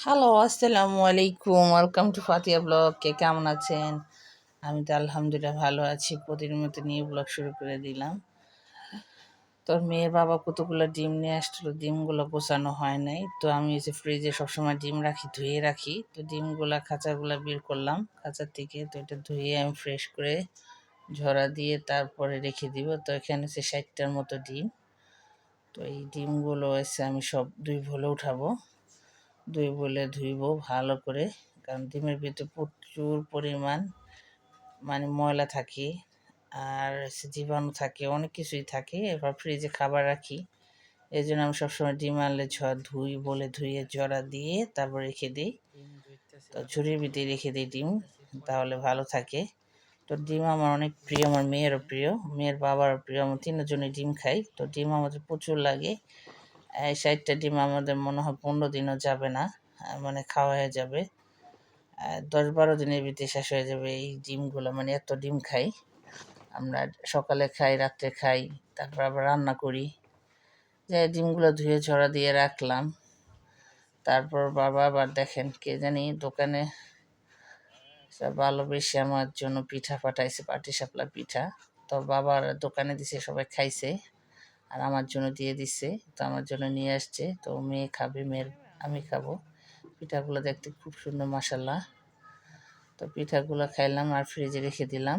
Hello আসসালামু আলাইকুম। Welcome to Fatiya blog কে কেমন আছেন? আমি তো আলহামদুলিল্লাহ ভালো আছি। প্রতিদিন মতো নিয়ে ব্লগ শুরু করে দিলাম। তোর মেয়ের বাবা কতগুলো ডিম নিয়ে আসছিল? ডিমগুলো গোছানো হয় নাই। তো আমি এসে ফ্রিজে সবসময় ডিম রাখি, ধুয়ে রাখি। তো ডিমগুলা, খাঁচাগুলো বের করলাম। খাঁচার থেকে তো এটা ধুয়ে আমি ফ্রেশ করে ঝরা দিয়ে তারপরে রেখে দিব। তো এখানে সে ষাটটার মতো ডিম। তো এই ডিমগুলো এসে আমি সব দুই ভলে উঠাবো। দুই বলে ধুইব ভালো করে, কারণ ডিমের ভিতরে প্রচুর পরিমাণ মানে ময়লা থাকে আর জীবাণু থাকে, অনেক কিছুই থাকে। এবার ফ্রিজে খাবার রাখি, এই জন্য আমি সবসময় ডিম আনলে ঝড় ধুই বলে ধুয়ে জড়া দিয়ে তারপর রেখে দিই। তো ঝুড়ির ভিতরে রেখে দিই ডিম, তাহলে ভালো থাকে। তো ডিম আমার অনেক প্রিয়, আমার মেয়েরও প্রিয়, মেয়ের বাবারও প্রিয়, আমার তিনজনই ডিম খাই। তো ডিম আমাদের প্রচুর লাগে। এই ষাটটা ডিম আমাদের মনে হয় পনেরো দিনও যাবে না মানে খাওয়া হয়ে যাবে। দশ বারো দিনের ভিতরে শেষ হয়ে যাবে এই ডিমগুলো মানে এত ডিম খাই। আমরা সকালে খাই, রাত্রে খাই, তারপর আবার রান্না করি। যে ডিমগুলো ধুয়ে ছড়া দিয়ে রাখলাম। তারপর বাবা আবার দেখেন কে জানি দোকানে ভালোবেসে আমার জন্য পিঠা পাঠাইছে পাটি সাপলা পিঠা। তো বাবার দোকানে দিছে, সবাই খাইছে। আর আমার জন্য দিয়ে দিচ্ছে তো আমার জন্য নিয়ে আসছে। তো মেয়ে খাবে, মেয়ের আমি খাব। পিঠাগুলো দেখতে খুব সুন্দর মশাল্লা তো পিঠাগুলো খাইলাম আর ফ্রিজে রেখে দিলাম।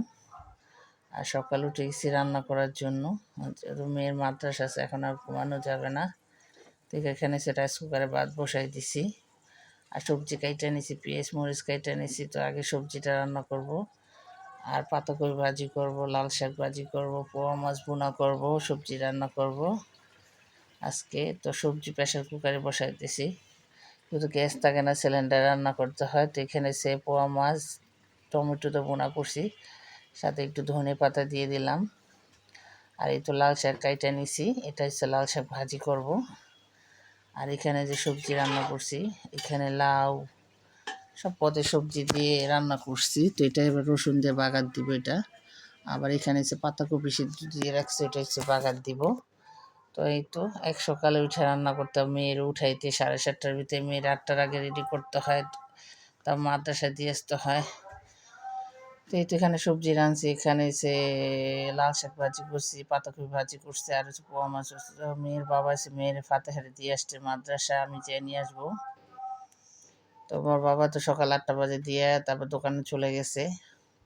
আর সকাল উঠে গেছি রান্না করার জন্য। মেয়ের মাদ্রাস আছে, এখন আর ঘুমানো যাবে না। তো এখানে সে রাইস কুকারে ভাত বসাই দিছি। আর সবজি কাইটা নিছি, পেঁয়াজ, মরিচ কাইটা নিছি, তো আগে সবজিটা রান্না করব। আর পাতাকপি ভাজি করব, লাল শাক ভাজি করব, পোয়া মাছ বোনা করব, সবজি রান্না করব। আজকে তো সবজি প্রেশার কুকারে বসাইতেছি। শুধু গ্যাস থাকে না, সিলিন্ডার রান্না করতে হয়। তো এখানে সে পোয়া মাছ, টমেটো তো বোনা করছি। সাথে একটু ধনে পাতা দিয়ে দিলাম। আর এই তো লাল শাক কাইটা নিছি। এটা হচ্ছে লাল শাক ভাজি করব। আর এখানে যে সবজি রান্না করছি, এখানে লাউ সব পদে সবজি দিয়ে রান্না করছি। তো এটা এবার রসুন দিয়ে বাগার দিব এটা। আবার এখানে হচ্ছে পাতাকপি সিদ্ধ দিয়ে রাখছি এটা হচ্ছে বাগার দিব। তো এই তো, এক সকালে উঠে রান্না করতাম মেয়ের উঠাইতে সাড়ে সাতটার ভিতরে মেয়ের আটটার আগে রেডি করতে হয়। তা মাদ্রাসা দিয়ে আসতে হয়। তো এই তো এখানে সবজি রাঁধছি। এখানে সে লাল শাক ভাজি করছি, পাতাকপি ভাজি করছে, আর হচ্ছে পোয়া মাছ মেয়ের বাবা এসে মেয়ের ফাতেহারে দিয়ে আসছে মাদ্রাসা। আমি যেয়ে নিয়ে আসব। তো আমার বাবা তো সকাল আটটা বাজে দিয়ে তারপর দোকানে চলে গেছে।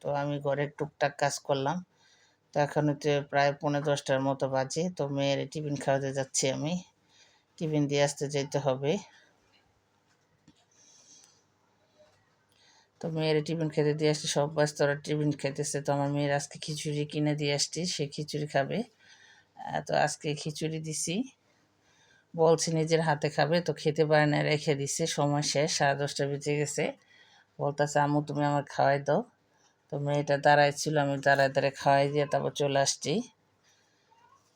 তো আমি ঘরে টুকটাক কাজ করলাম। তো এখন তো প্রায় পনেরো দশটার মতো বাজে। তো মেয়ের টিফিন খাওয়াতে যাচ্ছি আমি। টিফিন দিয়ে আসতে যেতে হবে। তো মেয়ের টিফিন খেতে দিয়ে আসছি। সব ওরা টিফিন খেতেছে। তো আমার মেয়ের আজকে খিচুড়ি কিনে দিয়ে আসছি। সে খিচুড়ি খাবে। তো আজকে খিচুড়ি দিছি। বলছি নিজের হাতে খাবে, তো খেতে পারে না, রেখে দিছে। সময় শেষ, সাড়ে দশটা বেজে গেছে। বলতেছে আমু তুমি আমার খাওয়াই দাও। তো মেয়েটা দাঁড়ায় ছিল আমি দাঁড়ায় দাঁড়ায় খাওয়াই দিয়ে তারপর চলে আসছি।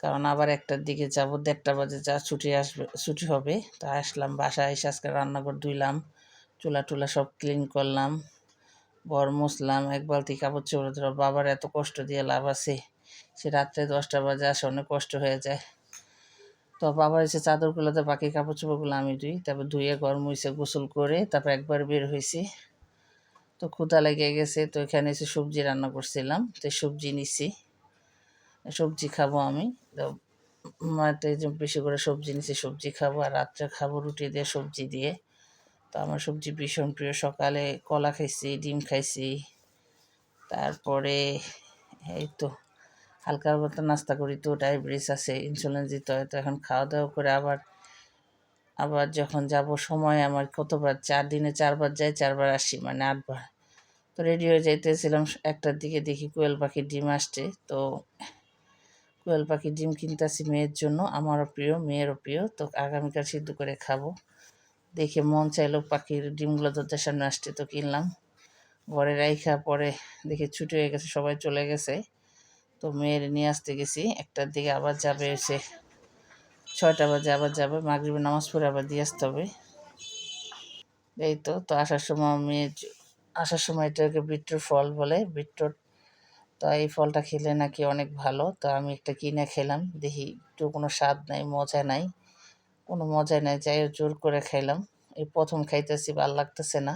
কারণ আবার একটার দিকে যাব, দেড়টা বাজে, যা ছুটি আসবে, ছুটি হবে। তা আসলাম বাসায়, এসে আজকে রান্নাঘর ধুইলাম, চুলা টুলা সব ক্লিন করলাম বর মুসলাম এক বালতি কাপড় চোপড় ধরো বাবার এত কষ্ট দিয়ে লাভ আছে, সে রাত্রে দশটা বাজে, আসে অনেক কষ্ট হয়ে যায়। তো বাবা এসে চাদরগুলোতে বাকি কাপড় চোপড়গুলো আমি ধুই, তারপর ধুয়ে গরম হয়েছে গোসল করে, তারপর একবার বের হয়েছি তো ক্ষুদা লেগে গেছে, তো এখানে এসে সবজি রান্না করছিলাম, তো সবজি নিছি। সবজি খাব আমি, তো মাতে বেশি করে সবজি নিছি, সবজি খাব, আর রাত্রে খাব রুটি দিয়ে, সবজি দিয়ে। তো আমার সবজি ভীষণ প্রিয়, সকালে কলা খাইছি, ডিম খাইছি, তারপরে এই তো হালকা হালকা নাস্তা করি তো, ডায়াবেটিস আছে ইনসুলিন দিতে হয়, তো এখন খাওয়া দাওয়া করে আবার আবার যখন যাব সময় আমার কতবার, চার দিনে চারবার যাই চারবার আসি মানে আটবার। তো রেডি হয়ে যাইতেছিলাম, একটার দিকে দেখি কোয়েল পাখির ডিম আসছে, তো কোয়েল পাখির ডিম কিনতেছি মেয়ের জন্য, আমারও প্রিয়, মেয়েরও প্রিয়, তো আগামীকাল সিদ্ধ করে খাব। দেখে মন চাইলো পাখির ডিমগুলো দরজার সামনে আসছে, তো কিনলাম। ঘরে রাইখা পরে দেখে ছুটি হয়ে গেছে, সবাই চলে গেছে। তো মেয়ের নিয়ে আসতে গেছি। একটার দিকে আবার যাবে এসে ছয়টা বাজে আবার যাবে। মাগরিবের নামাজ পড়ে আবার দিয়ে আসতে হবে। এই তো তো আসার সময় মেয়ে আসার সময় এটাকে বিট্রুট ফল বলে, বিট্রুট। তো এই ফলটা খেলে নাকি অনেক ভালো। তো আমি একটা কিনে খেলাম। দেখি একটু কোনো স্বাদ নাই, মজা নাই। কোনো মজা নাই, যাই জোর করে খাইলাম। এই প্রথম খাইতেছি, ভালো লাগতেছে না।